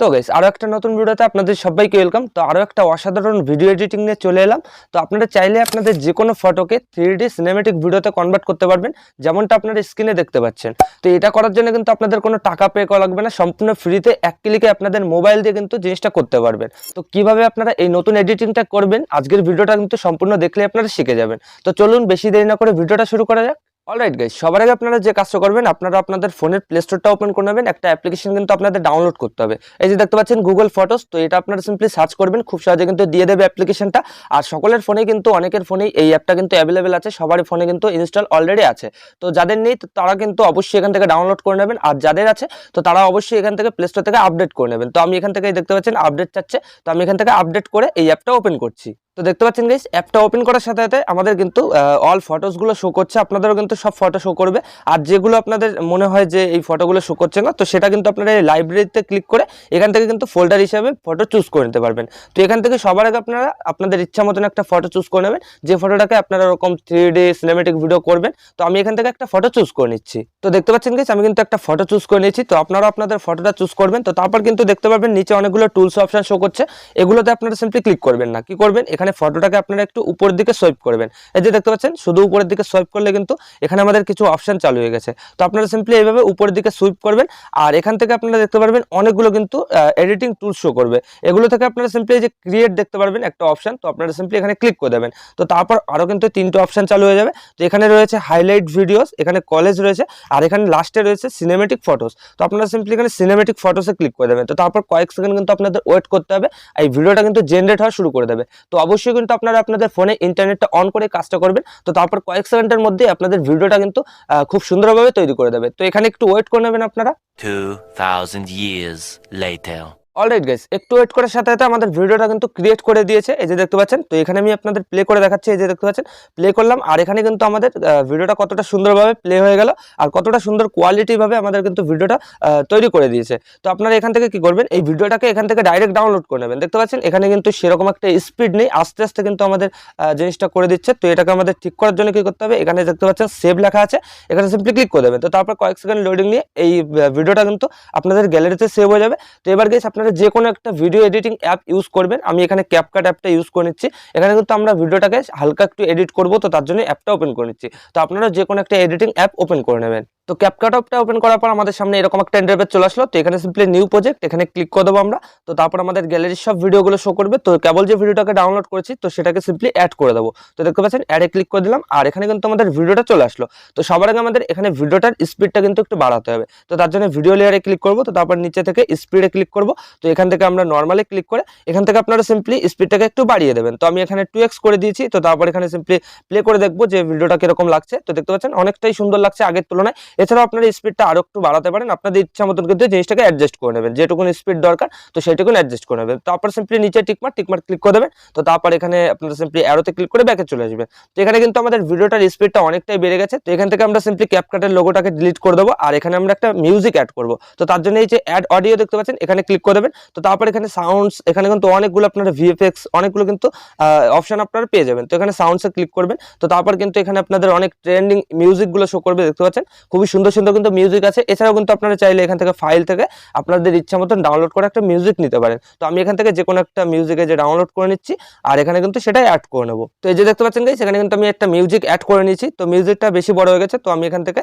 তো গাইস আরও একটা নতুন ভিডিওতে আপনাদের সবাইকে ওয়েলকাম তো আরও একটা অসাধারণ ভিডিও এডিটিং নিয়ে চলে এলাম। তো আপনারা চাইলে আপনাদের যে কোনো ফটোকে থ্রি ডি সিনেমেটিক ভিডিওতে কনভার্ট করতে পারবেন, যেমনটা আপনারা স্ক্রিনে দেখতে পাচ্ছেন। তো এটা করার জন্য কিন্তু আপনাদের কোনো টাকা পে করা লাগবে না, সম্পূর্ণ ফ্রিতে এক ক্লিকে আপনাদের মোবাইল দিয়ে কিন্তু জিনিসটা করতে পারবেন। তো কীভাবে আপনারা এই নতুন এডিটিংটা করবেন, আজকের ভিডিওটা কিন্তু সম্পূর্ণ দেখলে আপনারা শিখে যাবেন। তো চলুন বেশি দেরি না করে ভিডিওটা শুরু করা যাক। অলরাইট গাইস সবার আগে আপনারা যে কাজটা করবেন, আপনারা আপনাদের ফোনের প্লে স্টোরটা ওপেন করে নেবেন। একটা অ্যাপ্লিকেশন কিন্তু আপনাদের ডাউনলোড করতে হবে। এই যে দেখতে পাচ্ছেন গুগল ফটোস তো এটা আপনারা সিম্পলি সার্চ করবেন, খুব সহজে কিন্তু দিয়ে দেবে অ্যাপ্লিকেশনটা আর সকলের ফোনেই কিন্তু, অনেকের ফোনেই এই অ্যাপটা কিন্তু অ্যাভেলেবেল আছে, সবারই ফোনে কিন্তু ইনস্টল অলরেডি আছে। তো যাদের নেই তারা কিন্তু অবশ্যই এখান থেকে ডাউনলোড করে নেবেন। আর যাদের আছে, তো তারা অবশ্যই এখান থেকে প্লে স্টোর থেকে আপডেট করে নেবেন। তো আমি এখান থেকে দেখতে পাচ্ছেন আপডেট চাচ্ছে। তো আমি এখান থেকে আপডেট করে এই অ্যাপটা ওপেন করছি। তো দেখতে পাচ্ছেন গাইস অ্যাপটা ওপেন করার সাথে সাথে আমাদের কিন্তু অল ফটোসগুলো শো করছে, আপনাদেরও কিন্তু সব ফটো শো করবে। আর যেগুলো আপনাদের মনে হয় যে এই ফটোগুলো শো করছে না, তো সেটা কিন্তু আপনারা এই লাইব্রেরিতে ক্লিক করে এখান থেকে কিন্তু ফোল্ডার হিসাবে ফটো চুজ করে নিতে পারবেন। তো এখান থেকে সবার আগে আপনারা আপনাদের ইচ্ছা মতন একটা ফটো চুজ করে নেবেন। যে ফটোটাকে আপনারা ওরকম থ্রি ডি সিনেমেটিক ভিডিও করবেন, তো আমি এখান থেকে একটা ফটো চুজ করে নিচ্ছি। তো দেখতে পাচ্ছেন গাইস আমি কিন্তু একটা ফটো চুজ করে নিয়েছি, তো আপনারা আপনাদের ফটোটা চুজ করবেন। তো তারপর কিন্তু দেখতে পারবেন নিচে অনেকগুলো টুলস অপশন শো করছে। এগুলোতে আপনারা সিম্পলি ক্লিক করবেন না। কি করবেন? এখানে ফটোটাকে আপনারা একটু উপরের দিকে সোয়াইপ করবেন। এই যে দেখতে পাচ্ছেন, শুধু উপরের দিকে সোয়াইপ করলে কিন্তু এখানে আমাদের কিছু অপশন চালু হয়ে গেছে। তো আপনারা সিম্পলি এইভাবে উপরের দিকে সুইপ করবেন, আর এখান থেকে আপনারা দেখতে পারবেন অনেকগুলো কিন্তু এডিটিং টুল শো করবে। এগুলো থেকে আপনারা সিম্পলি যে ক্রিয়েট দেখতে পারবেন একটা অপশন তো আপনারা সিম্পলি এখানে ক্লিক করে দেবেন। তো তারপর আরও কিন্তু তিনটে অপশন চালু হয়ে যাবে। তো এখানে রয়েছে হাইলাইট ভিডিওস এখানে কলেজ রয়েছে, আর এখানে লাস্টে রয়েছে সিনেমেটিক ফটোস তো আপনারা সিম্পলি এখানে সিনেমেটিক ফটোসে ক্লিক করে দেবেন। তো তারপর কয়েক সেকেন্ড কিন্তু আপনাদের ওয়েট করতে হবে এই ভিডিওটা কিন্তু জেনারেট হওয়া শুরু করে দেবে। তো অবশ্যই কিন্তু আপনারা আপনাদের ফোনে ইন্টারনেটটা অন করে কাজটা করবেন। তো তারপর কয়েক সেকেন্ডের মধ্যে আপনাদের ভিডিওটা কিন্তু খুব সুন্দরভাবে তৈরি করে দেবে। তো এখানে একটু ওয়েট করে নেবেন আপনারা। 2000 years later. অলরাইট গাইস একটু ওয়েট করার সাথে সাথে আমাদের ভিডিওটা কিন্তু ক্রিয়েট করে দিয়েছে। এই যে দেখতে পাচ্ছেন, তো এখানে আমি আপনাদের প্লে করে দেখাচ্ছি। এই যে দেখতে পাচ্ছেন প্লে করলাম। আর এখানে কিন্তু আমাদের ভিডিওটা কতটা সুন্দরভাবে প্লে হয়ে গেল আর কতটা সুন্দর কোয়ালিটিভাবে আমাদের কিন্তু ভিডিওটা তৈরি করে দিয়েছে। তো আপনারা এখান থেকে কি করবেন, এই ভিডিওটাকে এখান থেকে ডাইরেক্ট ডাউনলোড করে নেবেন। দেখতে পাচ্ছেন, এখানে কিন্তু সেরকম একটা স্পিড নেই। আস্তে আস্তে কিন্তু আমাদের জিনিসটা করে দিচ্ছে। তো এটাকে আমাদের ঠিক করার জন্য কি করতে হবে, এখানে দেখতে পাচ্ছেন সেভ লেখা আছে। এখানে সিম্পলি ক্লিক করে দেবেন। তো তারপর কয়েক সেকেন্ড লোডিং নিয়ে এই ভিডিওটা কিন্তু আপনাদের গ্যালারিতে সেভ হয়ে যাবে। তো এবার গেছে আপনারা যে কোনো একটা ভিডিও এডিটিং অ্যাপ ইউজ করবেন, আমি এখানে ক্যাপকাট অ্যাপটা ইউজ করে নিচ্ছি। এখানে কিন্তু আমরা ভিডিওটাকে হালকা একটু এডিট করব, তো তার জন্য অ্যাপটা ওপেন করে নিচ্ছি। তো আপনারা যে কোনো একটা এডিটিং অ্যাপ ওপেন করে নেবেন। তো ক্যাপকাট অ্যাপটা ওপেন করার পর আমাদের সামনে এরকম একটা ইন্টারভেস চলে আসলো। তো এখানে সিম্পলি নিউ প্রজেক্ট এখানে ক্লিক করে দেবো আমরা। তো তারপর আমাদের গ্যালারির সব ভিডিওগুলো শো করবে। তো কেবল যে ভিডিওটাকে ডাউনলোড করেছি, তো সেটাকে সিম্পলি অ্যাড করে দেবো। তো দেখতে পাচ্ছেন অ্যাডে ক্লিক করে দিলাম, আর এখানে কিন্তু আমাদের ভিডিওটা চলে আসলো। তো সবার আগে আমাদের এখানে ভিডিওটার স্পিডটা কিন্তু একটু বাড়াতে হবে। তো তার জন্য ভিডিও লেয়ারে ক্লিক করব, তো তারপর নিচে থেকে স্পিডে ক্লিক করব। তো এখান থেকে আমরা নর্মালি ক্লিক করে এখান থেকে আপনারা সিম্পলি স্পিডটাকে একটু বাড়িয়ে দেবেন। তো আমি এখানে টু করে দিয়েছি, তো তারপর এখানে সিম্পলি প্লে করে দেখব যে ভিডিওটা কীরকম লাগছে। তো দেখতে পাচ্ছেন অনেকটাই সুন্দর লাগছে আগের তুলনায়। এছাড়াও আপনারা স্পিডটা আরও একটু বাড়াতে পারেন। আপনাদের ইচ্ছা মতন কিন্তু জিনিসটাকে অ্যাডজাস্ট করে নেবেন। যেটুকুন স্পিড দরকার, তো সেটুকুন অ্যাডজাস্ট করে নেবেন। তারপর সিম্পলি নিচে টিকমার টিকমার ক্লিক করে দেবেন। তো তারপর এখানে আপনারা সিম্পলি অ্যারোতে ক্লিক করে ব্যাকে চলে আসবেন। তো এখানে কিন্তু আমাদের ভিডিওটার স্পিডটা অনেকটাই বেড়ে গেছে। তো এখান থেকে আমরা সিম্পলি ক্যাপকাটের লোগোটাকে ডিলিট করে দেবো। আর এখানে আমরা একটা মিউজিক অ্যাড করব। তো তার জন্য এই যে অ্যাড অডিও দেখতে পাচ্ছেন, এখানে ক্লিক করে দেবেন। তো তারপর এখানে সাউন্ডস এখানে কিন্তু অনেকগুলো আপনারা ভিএফএক্স অনেকগুলো কিন্তু অপশন আপনারা পেয়ে যাবেন। তো এখানে সাউন্ডসে ক্লিক করবেন। তো তারপর কিন্তু এখানে আপনাদের অনেক ট্রেন্ডিং মিউজিকগুলো শো করবে, দেখতে পাচ্ছেন? খুবই সুন্দর সুন্দর কিন্তু মিউজিক আছে। এছাড়াও কিন্তু আপনারা চাইলে এখান থেকে ফাইল থেকে আপনাদের ইচ্ছা মতন ডাউনলোড করে একটা মিউজিক নিতে পারেন। তো আমি এখান থেকে যে কোনো একটা মিউজিকে যে ডাউনলোড করে নিচ্ছি, আর এখানে কিন্তু সেটাই অ্যাড করে নেব। তো এই যে দেখতে পাচ্ছেন গাইস এখানে কিন্তু আমি একটা মিউজিক অ্যাড করে নিয়েছি। তো মিউজিকটা বেশি বড় হয়ে গেছে, তো আমি এখান থেকে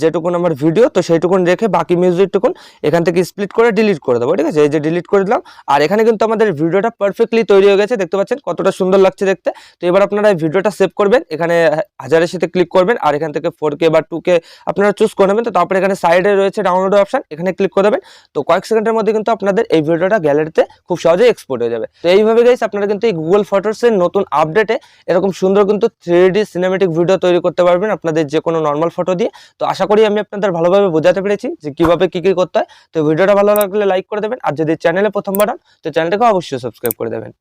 যেটুকুন আমার ভিডিও তো সেইটুকুন রেখে বাকি মিউজিকটুকুন এখান থেকে স্প্লিট করে ডিলিট করে দেবো, ঠিক আছে? এই যে ডিলিট করে দিলাম। আর এখানে কিন্তু আমাদের ভিডিওটা পারফেক্টলি তৈরি হয়ে গেছে, দেখতে পাচ্ছেন? কতটা সুন্দর লাগছে দেখতে। তো এবার আপনারা এই ভিডিওটা সেভ করবেন, এখানে হাজারের সাথে ক্লিক করবেন, আর এখান থেকে ফোর কে বা টু কে আপনারা চুজ করে নেবেন। তো তারপরে এখানে সাইডে রয়েছে ডাউনলোড অপশান এখানে ক্লিক করে দেবেন। তো কয়েক সেকেন্ডের মধ্যে কিন্তু আপনাদের এই ভিডিওটা গ্যালারিতে খুব সহজেই এক্সপোর্ট হয়ে যাবে। তো এইভাবে গাইস আপনারা কিন্তু এই গুগল ফটোসের নতুন আপডেটে এরকম সুন্দর কিন্তু থ্রি সিনেমেটিক ভিডিও তৈরি করতে পারবেন আপনাদের যে কোনো নর্মাল ফটো দিয়ে। তো আশা করি আমি আপনাদের ভালোভাবে বোঝাতে পেরেছি যে কীভাবে কি কি করতে হয়। তো ভিডিওটা ভালো লাগলে লাইক করে দেবেন, আর যদি চ্যানেলে প্রথমবার হন তো চ্যানেলটাকে অবশ্যই সাবস্ক্রাইব করে দেবেন।